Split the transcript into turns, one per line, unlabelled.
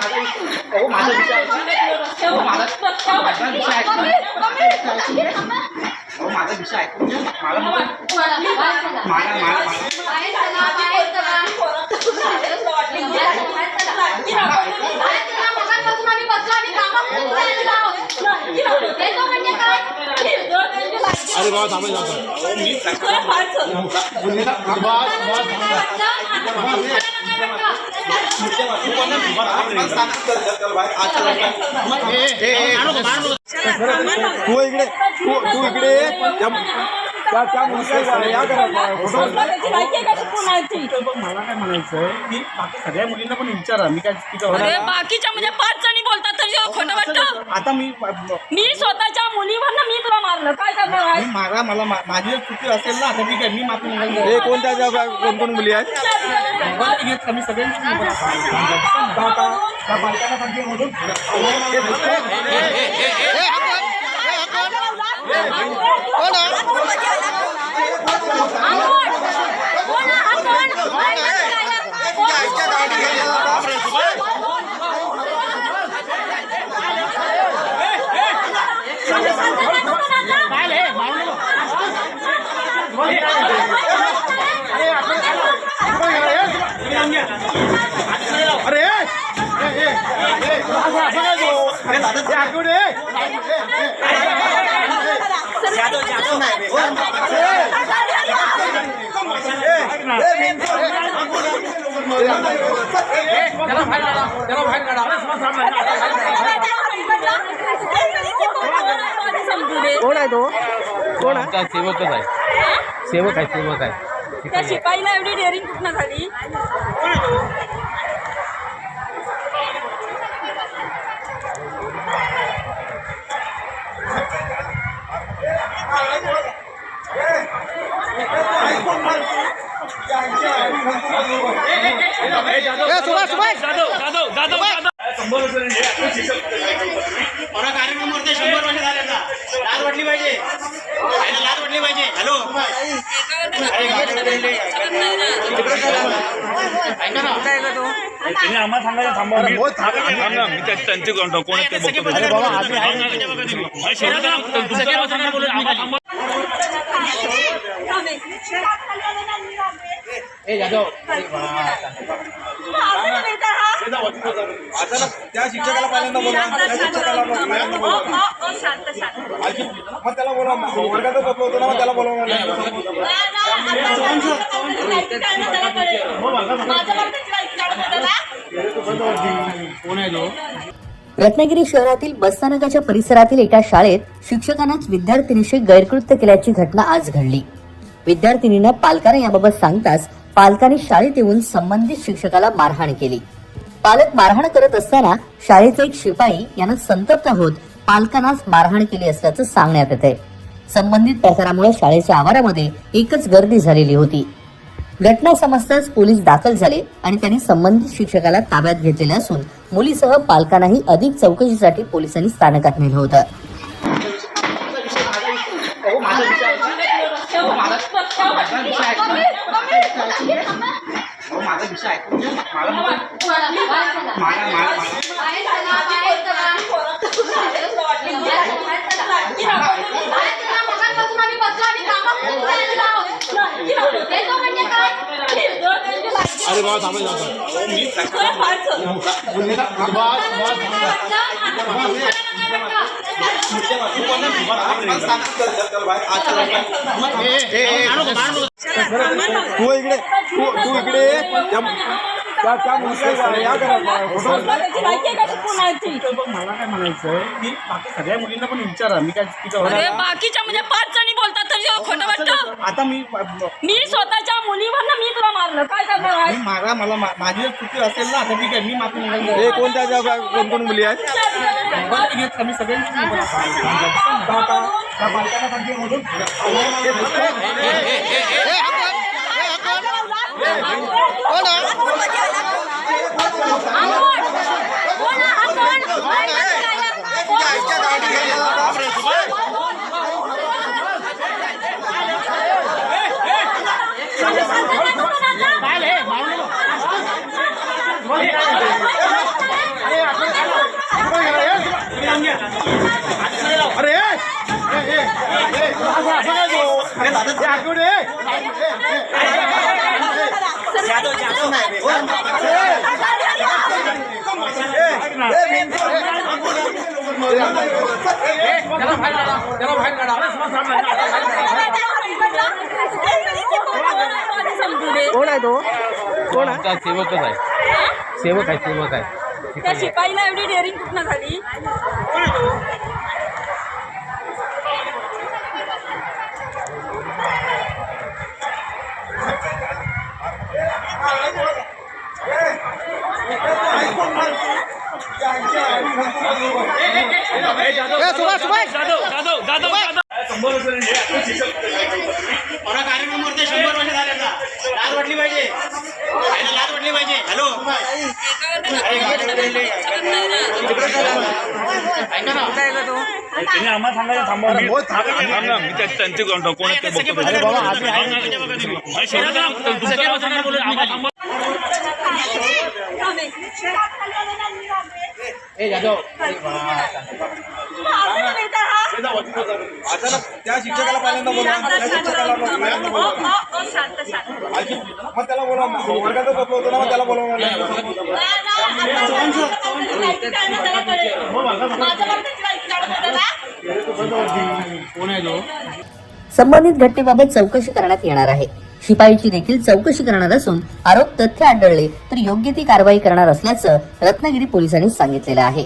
अहो माझा विषय आहे अहो माझा माझा विषय आहे अहो माझा विषय आहे मला फक्त- मला मला
बाबा थांबा थांबा.
तू इकडे तू तू इकडे ये. त्या- त्या त्या मुलीला या करा फोटो
मला काय म्हणायचंय की बाकी सगळ्या मुलींना पण विचारा. मी काय तिथं
बाकीच्या म्हणजे पाच जणी बोलतात तरी खोटं वाटतं.
आता मी
मी स्वतःच्या मुलीवर मी तुला मारलं काय करणार
मारा मला मा- माझी जर चुकी असेल ना तर ठीक आहे मी माफी मागायला
हे कोणत्या त्या कोण कोण मुली आहेत?
घेत सगळ्यांची?
कोण आहे तो कोण आहे
आमचा सेवकच आहे सेवक आहे सेवक आहे
त्या शिपाईला एवढी डेअरिंग कुठनं झाली
कार्यक्रम करते शंभर वर्ष झाले आता लाज वाटली पाहिजे. लाज वाटली पाहिजे. हॅलो. ऐका ना.
त्यांचे कोण कोण
त्या शिक्षकाला पहिल्यांदा बोला त्या शिक्षकाला पहिल्यांदा बोला आणखी मग त्याला बोला वर्गातच बसलो होतो ना मग त्याला बोलवा
रत्नागिरी शहरातील बसस्थानकाच्या परिसरातील एका शाळेत शिक्षकांनाच विद्यार्थिनीशी गैरकृत्य केल्याची घटना आज घडली. विद्यार्थिनीनं पालकांना याबाबत सांगताच पालकांनी शाळेत येऊन संबंधित शिक्षकाला मारहाण केली. पालक मारहाण करत असताना शाळेचा एक शिपाई यानं संतप्त होत पालकांनाच मारहाण केली असल्याचं सांगण्यात येत आहे संबंधित प्रकारामुळे शाळेच्या आवारामध्ये एकच गर्दी झालेली होती. घटना समजताच पोलीस दाखल झाले आणि त्यांनी संबंधित शिक्षकाला ताब्यात घेतलेले असून मुलीसह पालकांनाही अधिक चौकशीसाठी पोलिसांनी स्थानकात नेलं होतं.
अहो माझा विषय आहे अहो माझा माझा विषय आहे अहो माझा विषय आहे मला फक्त- मला मला
अरे बाबा थांबा
तू इकडे तू तू इकडे ये. त्या त्या- या करा
मला काय म्हणायचंय की बाकी सगळ्या मुलींना पण विचारा मी काय तिथं
बाकीच्या म्हणजे पाच जणी बोलतात तरी खोटं वाटतं
आता मी
मी स्वतःच्या मुलीवर मी तुला मारलं काय करणार आहे?
मी मारा मला मा- माझी जर चुकी असेल ना तर ठीक आहे मी माफी मागायला
हे कोणत्या त्या कोण कोण मुली आहेत
बरं, घेत का? मी सगळ्यांची मी बरं. का- का- का बायकांना सांगते म्हणून?
काय कोण आहे तो
कोण आहे सेवकच आहे? सेवक आहे सेवक आहे.
त्या शिपाईला एवढी डेअरिंग कुठनं झाली?
मला कार्यक्रम करते शंभर वर्ष झाले आता. लाज वाटली पाहिजे. लाज वाटली पाहिजे. हॅलो. ऐका ना.
त्यांनी आम्हाला सांगायला थांब मी त्यांचे कोण कोण आहेत ते बघतो अरे बाबा आम्ही आहे तुमचं काय सांगा बोलू आम्हाला थांबवा
अचानक त्या शिक्षकाला पहिल्यांदा बोलवा. त्या शिक्षकाला पहिल्यांदा बोलवा. मग त्याला बोलवा. वर्गातच बसलो होतो ना मग त्याला बोलवा
संबंधित घटनेबाबत चौकशी करण्यात येणार आहे. शिपाईची देखील चौकशी करणार असून आरोप तथ्य आढळले तर योग्य ती कारवाई करणार असल्याचं रत्नागिरी पोलिसांनी सांगितलेलं आहे.